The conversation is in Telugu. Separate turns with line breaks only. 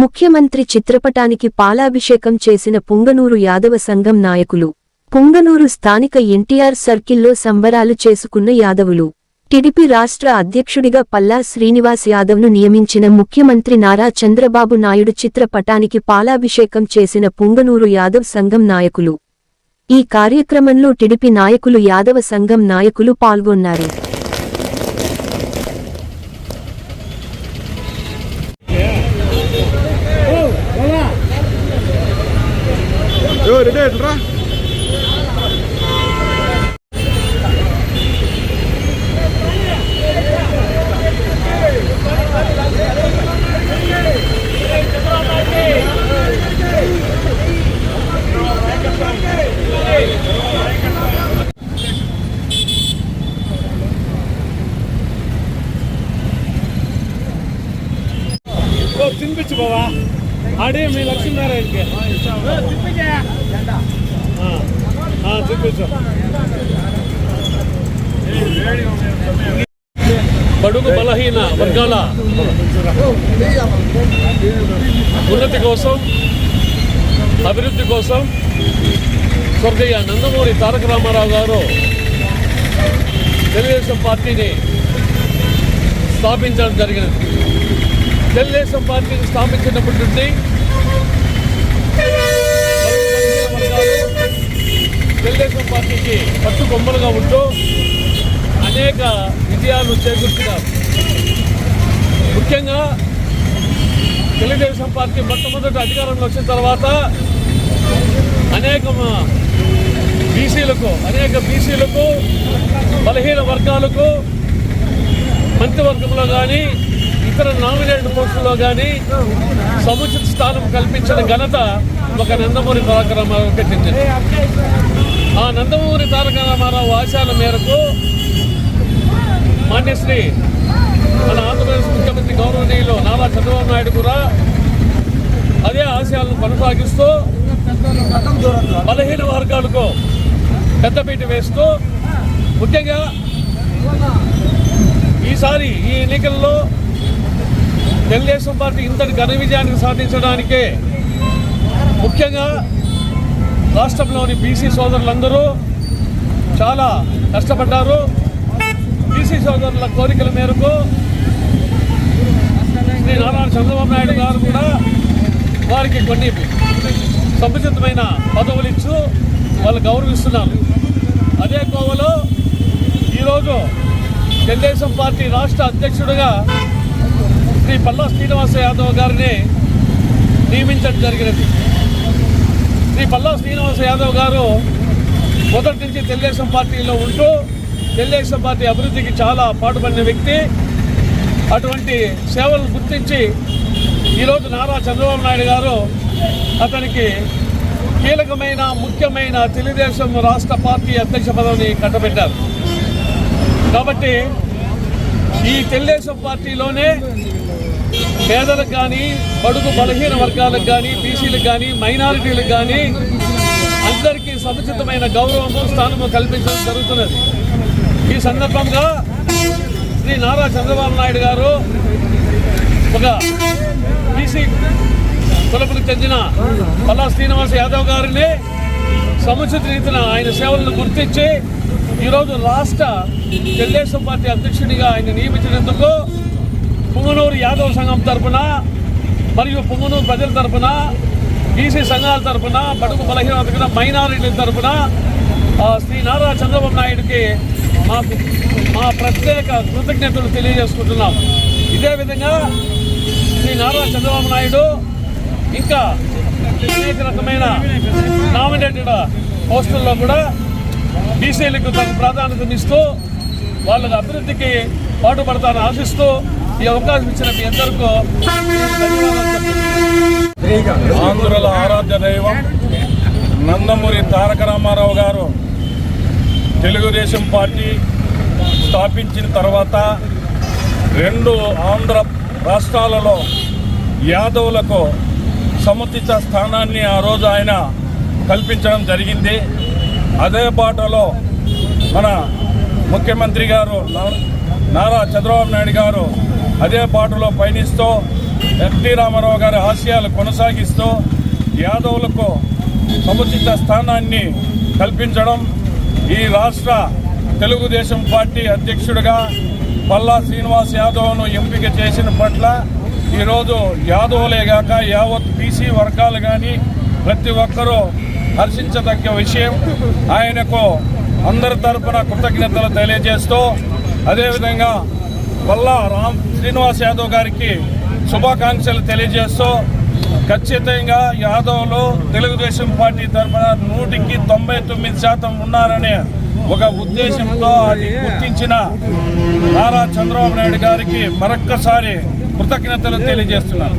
ముఖ్యమంత్రి చిత్రపటానికి పాలాభిషేకం చేసిన పుంగనూరు యాదవ సంఘం నాయకులు పుంగనూరు స్థానిక ఎన్టీఆర్ సర్కిల్లో సంబరాలు చేసుకున్న యాదవులు. టిడిపి రాష్ట్ర అధ్యక్షుడిగా పల్లా శ్రీనివాస్ యాదవ్ను నియమించిన ముఖ్యమంత్రి నారా చంద్రబాబు నాయుడు చిత్రపటానికి పాలాభిషేకం చేసిన పుంగనూరు యాదవ్ సంఘం నాయకులు. ఈ కార్యక్రమంలో టిడిపి నాయకులు యాదవ సంఘం నాయకులు పాల్గొన్నారు.
యో రెడీ ఎట్లరా తినిపించు బావా ఆడే మీ లక్ష్మీనారాయణకి. బడుగు బలహీన వర్గాల ఉన్నతి కోసం అభివృద్ధి కోసం స్వర్గయ్య నందమూరి తారక రామారావు గారు తెలుగుదేశం పార్టీని స్థాపించడం జరిగినది. తెలుగుదేశం పార్టీని స్థాపించినప్పటి నుండి తెలుగుదేశం పార్టీకి పట్టు కొమ్మలుగా ఉంటూ అనేక విజయాలు చేకూర్చున్నారు ముఖ్యంగా తెలుగుదేశం పార్టీ మొట్టమొదటి అధికారంలో వచ్చిన తర్వాత అనేక బీసీలకు అనేక బీసీలకు బలహీన వర్గాలకు మంత్రివర్గంలో కానీ ఇతర నామినేటెడ్ పోస్టుల్లో కానీ సముచిత స్థానం కల్పించిన ఘనత ఒక నందమూరి తారక రామారావుకి చెందింది ఆ నందమూరి తారక రామారావు ఆశాల మేరకు మాన్యశ్రీ మన ఆంధ్రప్రదేశ్ ముఖ్యమంత్రి గౌరవనీయులు నారా చంద్రబాబు నాయుడు కూడా అదే ఆశయాలను కొనసాగిస్తూ బలహీన వర్గాలకు పెద్దపీట వేస్తూ ముఖ్యంగా ఈసారి ఈ ఎన్నికల్లో తెలుగుదేశం పార్టీ ఇంతటి ఘన విజయాన్ని సాధించడానికే ముఖ్యంగా రాష్ట్రంలోని బీసీ సోదరులందరూ చాలా కష్టపడ్డారు. బీసీ సోదరుల కోరికల మేరకు శ్రీ నారా చంద్రబాబు నాయుడు గారు కూడా వారికి కొన్ని సముచితమైన పదవులు ఇచ్చు వాళ్ళు గౌరవిస్తున్నారు. అదే కోవలో ఈరోజు తెలుగుదేశం పార్టీ రాష్ట్ర అధ్యక్షుడిగా శ్రీ పల్లా శ్రీనివాస యాదవ్ గారిని నియమించడం జరిగినది. శ్రీ పల్లా శ్రీనివాస యాదవ్ గారు మొదటి నుంచి తెలుగుదేశం పార్టీలో ఉంటూ తెలుగుదేశం పార్టీ అభివృద్ధికి చాలా పాటుపడిన వ్యక్తి. అటువంటి సేవలు గుర్తించి ఈరోజు నారా చంద్రబాబు నాయుడు గారు అతనికి కీలకమైన ముఖ్యమైన తెలుగుదేశం రాష్ట్ర పార్టీ అధ్యక్ష పదవిని కట్టబెట్టారు. కాబట్టి ఈ తెలుగుదేశం పార్టీలోనే పేదలకు కానీ బడుగు బలహీన వర్గాలకు కానీ బీసీలకు కానీ మైనారిటీలకు కానీ అందరికీ సముచితమైన గౌరవము స్థానము కల్పించడం జరుగుతున్నది. ఈ సందర్భంగా శ్రీ నారా చంద్రబాబు నాయుడు గారు ఒక బీసీ కులపులకు చెందిన పల్లా శ్రీనివాస యాదవ్ గారిని సముచిత రీతిన ఆయన సేవలను గుర్తించి ఈరోజు రాష్ట్ర తెలుగుదేశం పార్టీ అధ్యక్షుడిగా ఆయన నియమించినందుకు యాదవ్ సంఘం తరపున మరియు పుంగనూరు ప్రజల తరపున బీసీ సంఘాల తరఫున బడుగు బలహీన మైనారిటీల తరపున శ్రీ నారా చంద్రబాబు నాయుడికి మాకు మా ప్రత్యేక కృతజ్ఞతలు తెలియజేసుకుంటున్నాం. ఇదే విధంగా శ్రీ నారా చంద్రబాబు నాయుడు ఇంకా అనేక రకమైన నామినేటెడ్ పోస్టుల్లో కూడా బీసీలకు తన ప్రాధాన్యతనిస్తూ వాళ్ళ అభివృద్ధికి పాటుపడతానని ఆశిస్తూ ఈ అవకాశం ఇచ్చిన మీ అందరికీ
ఆంధ్రుల ఆరాధ్య దైవం నందమూరి తారక రామారావు గారు తెలుగుదేశం పార్టీ స్థాపించిన తర్వాత రెండు ఆంధ్ర రాష్ట్రాలలో యాదవులకు సముచిత స్థానాన్ని ఆ రోజు ఆయన కల్పించడం జరిగింది. అదే బాటలో మన ముఖ్యమంత్రి గారు నారా చంద్రబాబు నాయుడు గారు అదే బాటలో పయనిస్తూ ఎన్టీ రామారావు గారి ఆశయాలు కొనసాగిస్తూ యాదవులకు సముచిత స్థానాన్ని కల్పించడం ఈ రాష్ట్ర తెలుగుదేశం పార్టీ అధ్యక్షుడిగా పల్లా శ్రీనివాస్ యాదవ్ను ఎంపిక చేసిన పట్ల ఈరోజు యాదవులే కాక యావత్ బీసీ వర్గాలు కానీ ప్రతి ఒక్కరూ హర్షించదగ్గ విషయం. ఆయనకు అందరి తరపున కృతజ్ఞతలు తెలియజేస్తూ అదేవిధంగా మళ్ళా రామ్ శ్రీనివాస్ యాదవ్ గారికి శుభాకాంక్షలు తెలియజేస్తూ ఖచ్చితంగా యాదవ్లు తెలుగుదేశం పార్టీ తరఫున నూటికి తొంభై తొమ్మిది శాతం ఉన్నారనే ఒక ఉద్దేశంతో అది గుర్తించిన నారా చంద్రబాబు నాయుడు గారికి మరొక్కసారి కృతజ్ఞతలు తెలియజేస్తున్నాను.